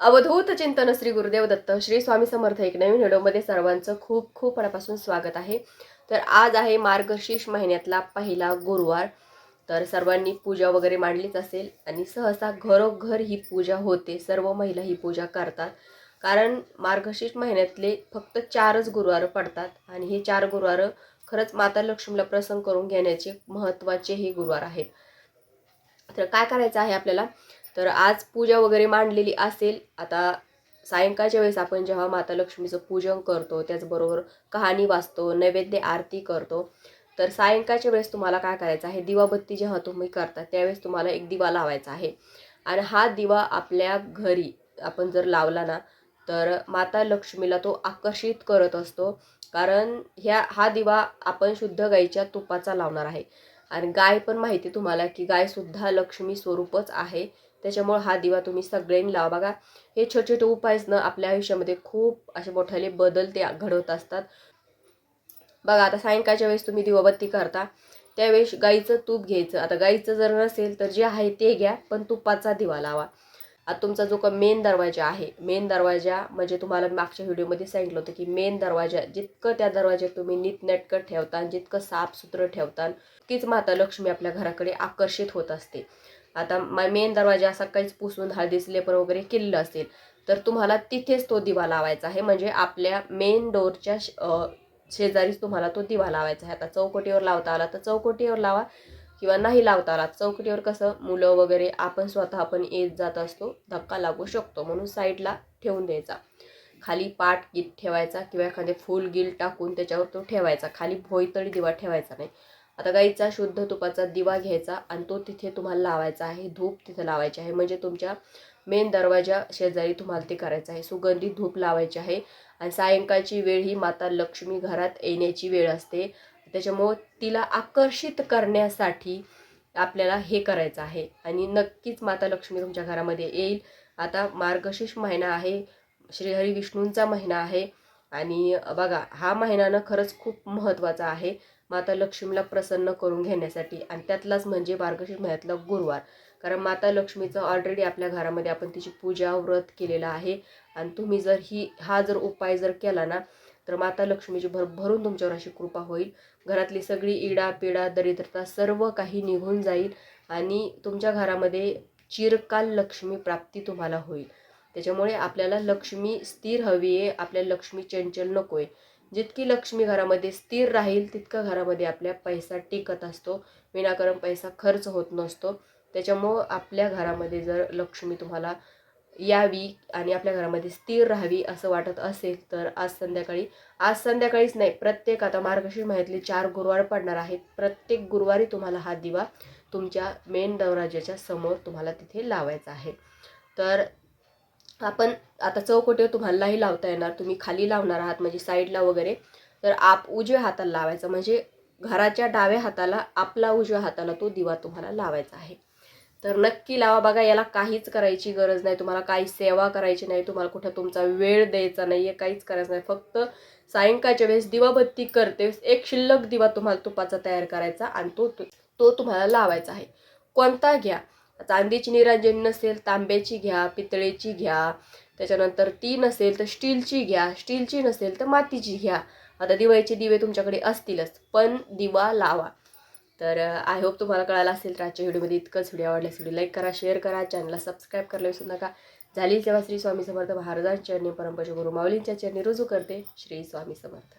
अवधूत चिंतन श्री गुरुदेव दत्त श्री स्वामी समर्थ एक नवीन व्हिडिओमध्ये सर्वांचं खूप खूप मनापासून स्वागत आहे. तर आज आहे मार्गशीर्ष महिन्यातला पहिला गुरुवार. तर सर्वांनी पूजा वगैरे मांडलीच असेल आणि सहसा घरोघर ही पूजा होते सर्व महिला ही पूजा करतात. कारण मार्गशीर्ष महिन्यातले फक्त चारच गुरुवार पडतात आणि हे चार गुरुवार खरंच माता लक्ष्मीला प्रसन्न करून घेण्याचे महत्त्वाचे हे गुरुवार आहेत. तर काय करायचं आहे आपल्याला? तर आज पूजा वगैरे मांडलेली असेल आता सायंकाळच्या वेळेस आपण जेव्हा माता लक्ष्मीचं पूजन करतो त्याचबरोबर कहाणी वाचतो नैवेद्य आरती करतो तर सायंकाळच्या वेळेस तुम्हाला काय करायचं आहे? दिवाबत्ती जेव्हा तुम्ही करता त्यावेळेस तुम्हाला एक दिवा लावायचा आहे. आणि हा दिवा आपल्या घरी आपण जर लावला ना तर माता लक्ष्मीला तो आकर्षित करत असतो. कारण ह्या हा दिवा आपण शुद्ध गाईच्या तुपाचा लावणार आहे. आणि गाय पण माहिती तुम्हाला की गायसुद्धा लक्ष्मी स्वरूपच आहे. त्याच्यामुळे हा दिवा तुम्ही सगळ्यांनी लावा. बघा हे छोटे छोटे उपायच ना आपल्या आयुष्यामध्ये खूप असे मोठ्याले बदल ते घडवत असतात. बघा आता सायंकाळच्या वेळेस तुम्ही दिवाबत्ती करता त्यावेळेस गाईचं तूप घ्यायचं. आता गाईचं जर नसेल तर जे आहे ते घ्या पण तुपाचा दिवा लावा. आता तुमचा जो का मेन दरवाजा आहे मेन दरवाजा म्हणजे तुम्हाला मागच्या व्हिडिओमध्ये सांगितलं होतं की मेन दरवाजा जितकं त्या दरवाज्यात तुम्ही नीटनेटकं ठेवता जितकं साफसुथरं ठेवता तितकीच माता लक्ष्मी आपल्या घराकडे आकर्षित होत असते. आता मेन दरवाजा असा काहीच पुसून हळदी स्लेपर वगैरे केलेलं असेल. तर तुम्हाला तिथेच तो दिवा लावायचा आहे. म्हणजे आपल्या मेन डोअरच्या शेजारीच तुम्हाला तो दिवा लावायचा आहे. आता चौकटीवर लावता आला तर चौकटीवर लावा किंवा नाही लावता आला. चौकटीवर कसं मुलं वगैरे आपण स्वतः आपण येत जात असतो धक्का लागू शकतो. म्हणून साईडला ठेवून द्यायचा. खाली पाट गीत ठेवायचा किंवा एखादे फुल गिल टाकून त्याच्यावर तो ठेवायचा. खाली भोयतळी दिवा ठेवायचा नाही. आता गाईचा शुद्ध तुपाचा दिवा घ्यायचा आणि तो तिथे तुम्हाला लावायचा आहे. धूप तिथे लावायची आहे. म्हणजे तुमच्या मेन दरवाजा शेजारी तुम्हाला ते करायचं आहे. सुगंधित धूप लावायची आहे. आणि सायंकाळची वेळ ही माता लक्ष्मी घरात येण्याची वेळ असते. त्याच्यामुळं तिला आकर्षित करण्यासाठी आपल्याला हे करायचं आहे. आणि नक्कीच माता लक्ष्मी तुमच्या घरामध्ये येईल. आता मार्गशीर्ष महिना आहे. श्रीहरी विष्णूंचा महिना आहे. आणि बघा हा महिना खरंच खूप महत्त्वाचा आहे. माता लक्ष्मीला प्रसन्न करून घेण्यासाठी आणि त्यातलाच म्हणजे मार्गशीर्ष महिन्यातला गुरुवार. कारण माता लक्ष्मीचं ऑलरेडी आपल्या घरामध्ये आपण तिची पूजा व्रत केलेलं आहे. आणि तुम्ही जर ही हा जर उपाय जर केला ना तर माता लक्ष्मीची भर भरून तुमच्यावर अशी कृपा होईल. घरातली सगळी इडा पिडा दरिद्रता सर्व काही निघून जाईल आणि तुमच्या घरामध्ये चिरकाल लक्ष्मी प्राप्ती तुम्हाला होईल. त्याच्यामुळे आपल्याला लक्ष्मी स्थिर हवी आहे. आपल्याला लक्ष्मी चंचल नको आहे जितकी लक्ष्मी घरामध्ये स्थिर राहील तितकं घरामध्ये आपल्या पैसा टिकत असतो. विनाकारण पैसा खर्च होत नसतो. त्याच्यामुळं आपल्या घरामध्ये जर लक्ष्मी तुम्हाला यावी आणि आपल्या घरामध्ये स्थिर राहावी असं वाटत असेल तर आज संध्याकाळी आज संध्याकाळीच नाही प्रत्येक आता मार्गशीर्ष महिन्यातले चार गुरुवार पडणार आहेत. प्रत्येक गुरुवारी तुम्हाला हा दिवा तुमच्या मेन दौराज्याच्या समोर तुम्हाला तिथे लावायचा आहे. तर आपण आता चौकोटीवर तुम्हालाही लावता येणार. तुम्ही खाली लावणार आहात म्हणजे साईडला वगैरे. तर आप उजव्या हाताला लावायचा म्हणजे घराच्या डाव्या हाताला आपला उजव्या हाताला तो दिवा तुम्हाला लावायचा आहे. तर नक्की लावा बघा याला काहीच करायची गरज नाही. तुम्हाला काही सेवा करायची नाही. तुम्हाला कुठं तुमचा वेळ द्यायचा नाही आहे काहीच करायचं नाही. फक्त सायंकाळच्या वेळेस दिवाबत्ती करते एक शिल्लक दिवा तुम्हाला तुपाचा तयार करायचा आणि तो तो तुम्हाला लावायचा आहे. कोणता घ्या. चांदीची निराजन नसेल तांब्याची घ्या पितळेची घ्या. त्याच्यानंतर ती नसेल तर स्टीलची घ्या स्टीलची नसेल तर मातीची घ्या. आता दिवाळीचे दिवे तुमच्याकडे असतीलच पण दिवा लावा. तर आय होप तुम्हाला कळालं असेल तर आजच्या व्हिडिओमध्ये इतकंच व्हिडिओ आवडल्यास व्हिडिओ लाईक करा शेअर करा चॅनलला सबस्क्राईब करायला विसरू नका. झाली सेवा श्री स्वामी समर्थ महाराजांच्या चरणी परमपूज्य गुरु माऊलींच्या चरणी रुजू करते श्री स्वामी समर्थ.